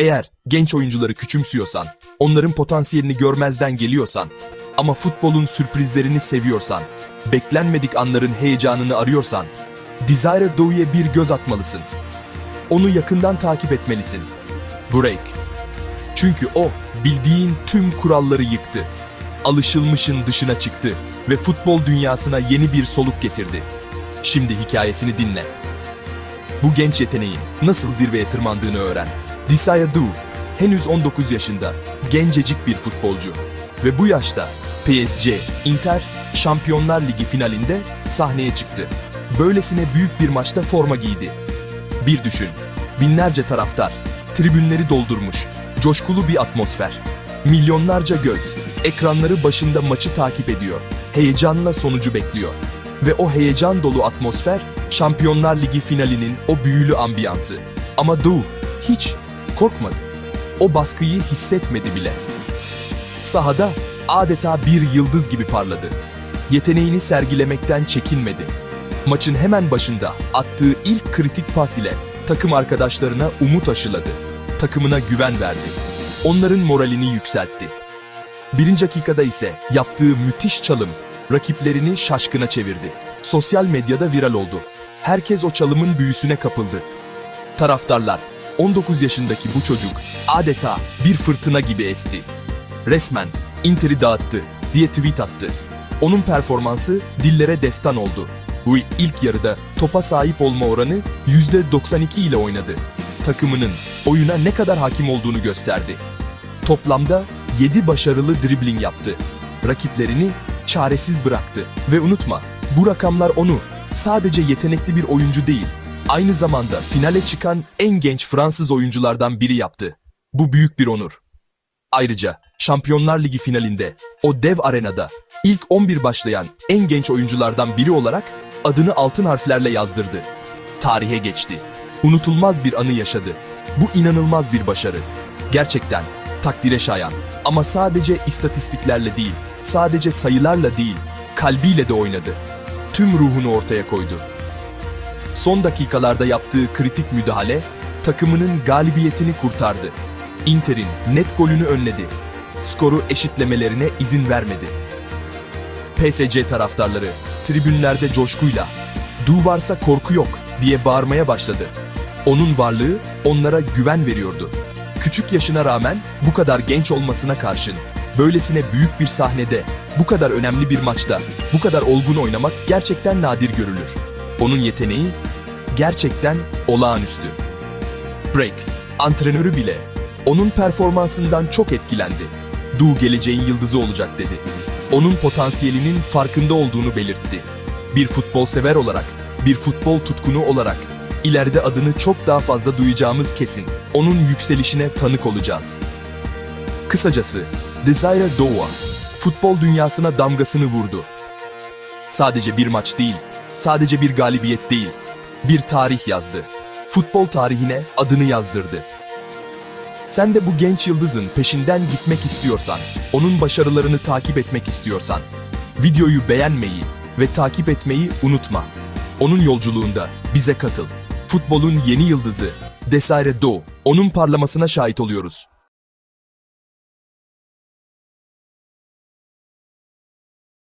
Eğer genç oyuncuları küçümsüyorsan, onların potansiyelini görmezden geliyorsan, ama futbolun sürprizlerini seviyorsan, beklenmedik anların heyecanını arıyorsan, Desire Dou'ya bir göz atmalısın. Onu yakından takip etmelisin. Break. Çünkü o bildiğin tüm kuralları yıktı. Alışılmışın dışına çıktı ve futbol dünyasına yeni bir soluk getirdi. Şimdi hikayesini dinle. Bu genç yeteneğin nasıl zirveye tırmandığını öğren. Desire Du henüz 19 yaşında, gencecik bir futbolcu. Ve bu yaşta PSG, Inter, Şampiyonlar Ligi finalinde sahneye çıktı. Böylesine büyük bir maçta forma giydi. Bir düşün, binlerce taraftar, tribünleri doldurmuş, coşkulu bir atmosfer. Milyonlarca göz, ekranları başında maçı takip ediyor, heyecanla sonucu bekliyor. Ve o heyecan dolu atmosfer, Şampiyonlar Ligi finalinin o büyülü ambiyansı. Ama Du hiç korkmadı. O baskıyı hissetmedi bile. Sahada adeta bir yıldız gibi parladı. Yeteneğini sergilemekten çekinmedi. Maçın hemen başında attığı ilk kritik pas ile takım arkadaşlarına umut aşıladı. Takımına güven verdi. Onların moralini yükseltti. Birinci dakikada ise yaptığı müthiş çalım rakiplerini şaşkına çevirdi. Sosyal medyada viral oldu. Herkes o çalımın büyüsüne kapıldı. Taraftarlar, 19 yaşındaki bu çocuk adeta bir fırtına gibi esti. Resmen Inter'i dağıttı diye tweet attı. Onun performansı dillere destan oldu. Bu ilk yarıda topa sahip olma oranı %92 ile oynadı. Takımının oyuna ne kadar hakim olduğunu gösterdi. Toplamda 7 başarılı dribbling yaptı. Rakiplerini çaresiz bıraktı. Ve unutma, bu rakamlar onu sadece yetenekli bir oyuncu değil, aynı zamanda finale çıkan en genç Fransız oyunculardan biri yaptı. Bu büyük bir onur. Ayrıca Şampiyonlar Ligi finalinde o dev arenada ilk 11 başlayan en genç oyunculardan biri olarak adını altın harflerle yazdırdı. Tarihe geçti. Unutulmaz bir anı yaşadı. Bu inanılmaz bir başarı. Gerçekten takdire şayan. Ama sadece istatistiklerle değil, sadece sayılarla değil, kalbiyle de oynadı. Tüm ruhunu ortaya koydu. Son dakikalarda yaptığı kritik müdahale takımının galibiyetini kurtardı. Inter'in net golünü önledi. Skoru eşitlemelerine izin vermedi. PSG taraftarları tribünlerde coşkuyla "Du varsa korku yok." diye bağırmaya başladı. Onun varlığı onlara güven veriyordu. Küçük yaşına rağmen bu kadar genç olmasına karşın böylesine büyük bir sahnede, bu kadar önemli bir maçta, bu kadar olgun oynamak gerçekten nadir görülür. Onun yeteneği gerçekten olağanüstü. Break, antrenörü bile onun performansından çok etkilendi. Du geleceğin yıldızı olacak dedi. Onun potansiyelinin farkında olduğunu belirtti. Bir futbol sever olarak, bir futbol tutkunu olarak ileride adını çok daha fazla duyacağımız kesin. Onun yükselişine tanık olacağız. Kısacası Desire Doua futbol dünyasına damgasını vurdu. Sadece bir maç değil, sadece bir galibiyet değil, bir tarih yazdı. Futbol tarihine adını yazdırdı. Sen de bu genç yıldızın peşinden gitmek istiyorsan, onun başarılarını takip etmek istiyorsan, videoyu beğenmeyi ve takip etmeyi unutma. Onun yolculuğunda bize katıl. Futbolun yeni yıldızı Desire Do, onun parlamasına şahit oluyoruz.